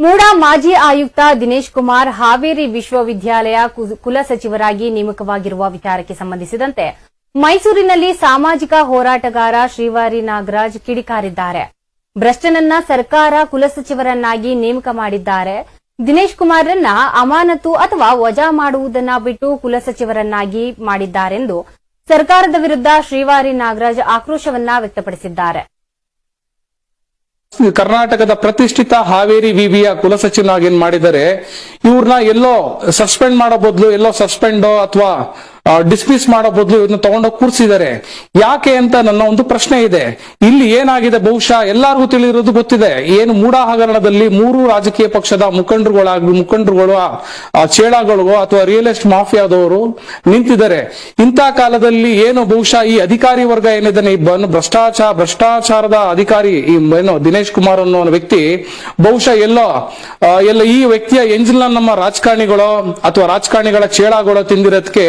ಮೂಡಾ ಮಾಜಿ ಆಯುಕ್ತ ದಿನೇಶ್ ಕುಮಾರ್ ಹಾವೇರಿ ವಿಶ್ವವಿದ್ಯಾಲಯ ಕುಲಸಚಿವರಾಗಿ ನೇಮಕವಾಗಿರುವ ವಿಚಾರಕ್ಕೆ ಸಂಬಂಧಿಸಿದಂತೆ ಮೈಸೂರಿನಲ್ಲಿ ಸಾಮಾಜಿಕ ಹೋರಾಟಗಾರ ಶ್ರೀವಾರಿ ನಾಗರಾಜ್ ಕಿಡಿಕಾರಿದ್ದಾರೆ. ಭ್ರಷ್ಟನನ್ನ ಸರ್ಕಾರ ಕುಲಸಚಿವರನ್ನಾಗಿ ನೇಮಕ ಮಾಡಿದ್ದಾರೆ. ದಿನೇಶ್ ಕುಮಾರ್ರನ್ನ ಅಮಾನತು ಅಥವಾ ವಜಾ ಮಾಡುವುದನ್ನ ಬಿಟ್ಟು ಕುಲಸಚಿವರನ್ನಾಗಿ ಮಾಡಿದ್ದಾರೆಂದು ಸರ್ಕಾರದ ವಿರುದ್ಧ ಶ್ರೀವಾರಿ ನಾಗರಾಜ್ ಆಕ್ರೋಶವನ್ನ ವ್ಯಕ್ತಪಡಿಸಿದ್ದಾರೆ. ಕರ್ನಾಟಕದ ಪ್ರತಿಷ್ಠಿತ ಹಾವೇರಿ ವಿವಿಯ ಕುಲಸಚಿವನಾಗಿ ಏನ್ ಮಾಡಿದ್ದಾರೆ ಇವ್ರನ್ನ ಎಲ್ಲೋ ಸಸ್ಪೆಂಡ್ ಮಾಡೋ ಬದಲು ಎಲ್ಲೋ ಸಸ್ಪೆಂಡ್ ಅಥವಾ ಡಿಸ್ಮಿಸ್ ಮಾಡೋ ಬದಲು ಇದನ್ನ ತಗೊಂಡೋಗಿ ಕೂರಿಸಿದ್ದಾರೆ ಯಾಕೆ ಅಂತ ನನ್ನ ಒಂದು ಪ್ರಶ್ನೆ ಇದೆ. ಇಲ್ಲಿ ಏನಾಗಿದೆ ಬಹುಶಃ ಎಲ್ಲರಿಗೂ ತಿಳಿದಿರೋದು ಗೊತ್ತಿದೆ. ಏನು ಮೂಡಾ ಹಗರಣದಲ್ಲಿ ಮೂರು ರಾಜಕೀಯ ಪಕ್ಷದ ಮುಖಂಡರುಗಳು ಆ ಚೇಳಾಗಳು ಅಥವಾ ರಿಯಲ್ ಎಸ್ಟ್ ಮಾಫಿಯಾದವರು ನಿಂತಿದ್ದಾರೆ. ಇಂಥ ಕಾಲದಲ್ಲಿ ಏನು ಬಹುಶಃ ಈ ಅಧಿಕಾರಿ ವರ್ಗ ಏನಿದ್ದಾನೆ ಈ ಭ್ರಷ್ಟಾಚಾರ ಭ್ರಷ್ಟಾಚಾರದ ಅಧಿಕಾರಿ, ಈ ಏನು ದಿನೇಶ್ ಕುಮಾರ್ ಅನ್ನೋ ವ್ಯಕ್ತಿ, ಬಹುಶಃ ಎಲ್ಲೋ ಎಲ್ಲ ಈ ವ್ಯಕ್ತಿಯ ಎಂಜಿನ ನಮ್ಮ ರಾಜಕಾರಣಿಗಳು ಅಥವಾ ರಾಜಕಾರಣಿಗಳ ಚೇಳಾಗಳು ತಿಂದಿರೋದಕ್ಕೆ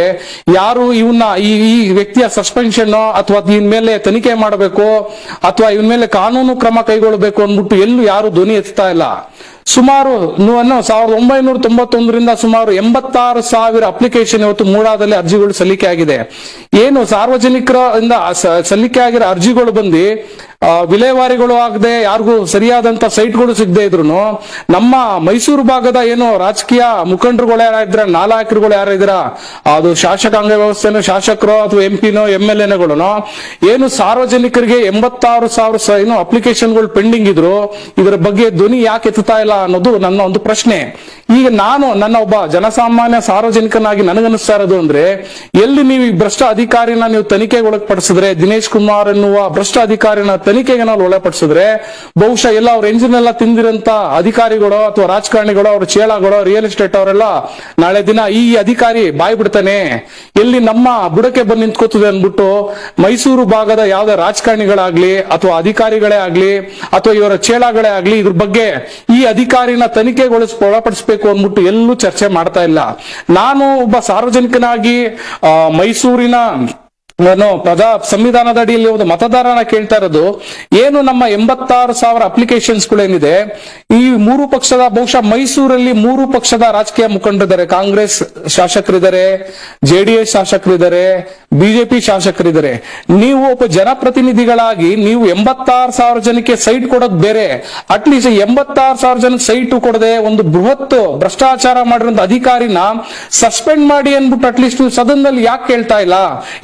ಯಾರು ಇವನ್ನ ಈ ಈ ವ್ಯಕ್ತಿಯ ಸಸ್ಪೆನ್ಷನ್ ಅಥವಾ ಇವನ್ ಮೇಲೆ ತನಿಖೆ ಮಾಡಬೇಕು ಅಥವಾ ಇವನ್ ಮೇಲೆ ಕಾನೂನು ಕ್ರಮ ಕೈಗೊಳ್ಳಬೇಕು ಅಂದ್ಬಿಟ್ಟು ಎಲ್ಲೂ ಯಾರು ಧ್ವನಿ ಎತ್ತಾ ಇಲ್ಲ. ಸುಮಾರು ಸಾವಿರದ ಒಂಬೈನೂರ ತೊಂಬತ್ತೊಂದರಿಂದ ಸುಮಾರು ಎಂಬತ್ತಾರು ಸಾವಿರ ಅಪ್ಲಿಕೇಶನ್ ಇವತ್ತು ಮೂಡಾದಲ್ಲಿ ಅರ್ಜಿಗಳು ಸಲ್ಲಿಕೆ ಆಗಿದೆ. ಏನು ಸಾರ್ವಜನಿಕರಿಂದ ಸಲ್ಲಿಕೆ ಆಗಿರೋ ಅರ್ಜಿಗಳು ಬಂದು ವಿಲೇವಾರಿಗಳು ಆಗದೆ ಯಾರಿಗೂ ಸರಿಯಾದಂತ ಸೈಟ್ಗಳು ಸಿಗದೆ ಇದ್ರು ನಮ್ಮ ಮೈಸೂರು ಭಾಗದ ಏನು ರಾಜಕೀಯ ಮುಖಂಡರುಗಳು ಯಾರಿದ್ರ ನಾಲಾಯಕರುಗಳು ಯಾರಿದ್ರ ಅದು ಶಾಸಕಾಂಗ ವ್ಯವಸ್ಥೆನೋ, ಶಾಸಕರು ಅಥವಾ ಎಂ ಪಿನೋ ಎಂ ಎಲ್ ಎನಗಳು ಏನು ಸಾರ್ವಜನಿಕರಿಗೆ ಎಂಬತ್ತಾರು ಸಾವಿರ ಏನು ಅಪ್ಲಿಕೇಶನ್ಗಳು ಪೆಂಡಿಂಗ್ ಇದ್ರು, ಇದರ ಬಗ್ಗೆ ಧ್ವನಿ ಯಾಕೆ ಎತ್ತುತ್ತಾ ಇಲ್ಲ ಅನ್ನೋದು ನನ್ನ ಒಂದು ಪ್ರಶ್ನೆ. ಈಗ ನಾನು ನನ್ನ ಒಬ್ಬ ಜನಸಾಮಾನ್ಯ ಸಾರ್ವಜನಿಕನಾಗಿ ನನಗನ್ನಿಸ್ತಾ ಇರೋದು ಅಂದ್ರೆ, ಎಲ್ಲಿ ನೀವು ಈ ಭ್ರಷ್ಟ ಅಧಿಕಾರಿನ ನೀವು ತನಿಖೆಗೆ ಒಳಪಡಿಸಿದ್ರೆ, ದಿನೇಶ್ ಕುಮಾರ್ ಎನ್ನುವ ಭ್ರಷ್ಟ ಅಧಿಕಾರಿನ ತನಿಖೆಗೆ ನಾವು ಒಳಪಡಿಸಿದ್ರೆ, ಬಹುಶಃ ಎಲ್ಲ ಅವ್ರ ಎಂಜಿನ್ ಎಲ್ಲ ತಿಂದಿರಂತ ಅಧಿಕಾರಿಗಳು ಅಥವಾ ರಾಜಕಾರಣಿಗಳು, ಅವ್ರ ಚೇಳಗಳು ರಿಯಲ್ ಎಸ್ಟೇಟ್ ಅವರೆಲ್ಲ ನಾಳೆ ದಿನ ಈ ಅಧಿಕಾರಿ ಬಾಯ್ ಬಿಡ್ತಾನೆ. ಎಲ್ಲಿ ನಮ್ಮ ಬುಡಕ್ಕೆ ಬಂದು ನಿಂತ್ಕೋತದೆ ಅಂದ್ಬಿಟ್ಟು ಮೈಸೂರು ಭಾಗದ ಯಾವ್ದೇ ರಾಜಕಾರಣಿಗಳಾಗ್ಲಿ ಅಥವಾ ಅಧಿಕಾರಿಗಳೇ ಆಗ್ಲಿ ಅಥವಾ ಇವರ ಚೇಳಗಳೇ ಆಗ್ಲಿ ಇದ್ರ ಬಗ್ಗೆ ಈ ಅಧಿಕಾರಿನ ತನಿಖೆಗೊಳಿಸ್ ಒಳಪಡಿಸಬೇಕು ಅಂದ್ಬಿಟ್ಟು ಎಲ್ಲೂ ಚರ್ಚೆ ಮಾಡ್ತಾ ಇಲ್ಲ. ನಾನು ಒಬ್ಬ ಸಾರ್ವಜನಿಕನಾಗಿ ಮೈಸೂರಿನ ಪ್ರಜಾ ಸಂವಿಧಾನದ ಅಡಿಯಲ್ಲಿ ಒಂದು ಮತದಾರನ ಕೇಳ್ತಾ ಇರೋದು, ಏನು ನಮ್ಮ ಎಂಬತ್ತಾರು ಸಾವಿರ ಅಪ್ಲಿಕೇಶನ್ಸ್ ಏನಿದೆ, ಈ ಮೂರು ಪಕ್ಷದ, ಬಹುಶಃ ಮೈಸೂರಲ್ಲಿ ಮೂರು ಪಕ್ಷದ ರಾಜಕೀಯ ಮುಖಂಡರಿದ್ದಾರೆ. ಕಾಂಗ್ರೆಸ್ ಶಾಸಕರಿದ್ದಾರೆ ಜೆಡಿಎಸ್ ಶಾಸಕರಿದ್ದಾರೆ ಬಿಜೆಪಿ ಶಾಸಕರಿದ್ದಾರೆ. ನೀವು ಒಬ್ಬ ಜನಪ್ರತಿನಿಧಿಗಳಾಗಿ, ನೀವು ಎಂಬತ್ತಾರು ಸಾವಿರ ಜನಕ್ಕೆ ಸೈಟ್ ಕೊಡೋದು ಬೇರೆ. ಅಟ್ಲೀಸ್ಟ್ ಎಂಬತ್ತಾರು ಸಾವಿರ ಜನಕ್ಕೆ ಸೈಟ್ ಕೊಡದೆ ಒಂದು ಬೃಹತ್ ಭ್ರಷ್ಟಾಚಾರ ಮಾಡಿರೋ ಅಧಿಕಾರಿನ ಸಸ್ಪೆಂಡ್ ಮಾಡಿ ಅನ್ಬಿಟ್ಟು ಅಟ್ಲೀಸ್ಟ್ ಸದನದಲ್ಲಿ ಯಾಕೆ ಕೇಳ್ತಾ ಇಲ್ಲ?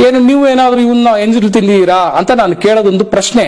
ಏನು ನೀವು ಏನಾದ್ರೂ ಇವನ್ನ ಎಂಜಿಲ್ ತಿಂದಿದ್ದೀರಾ ಅಂತ ನಾನು ಕೇಳೋದೊಂದು ಪ್ರಶ್ನೆ.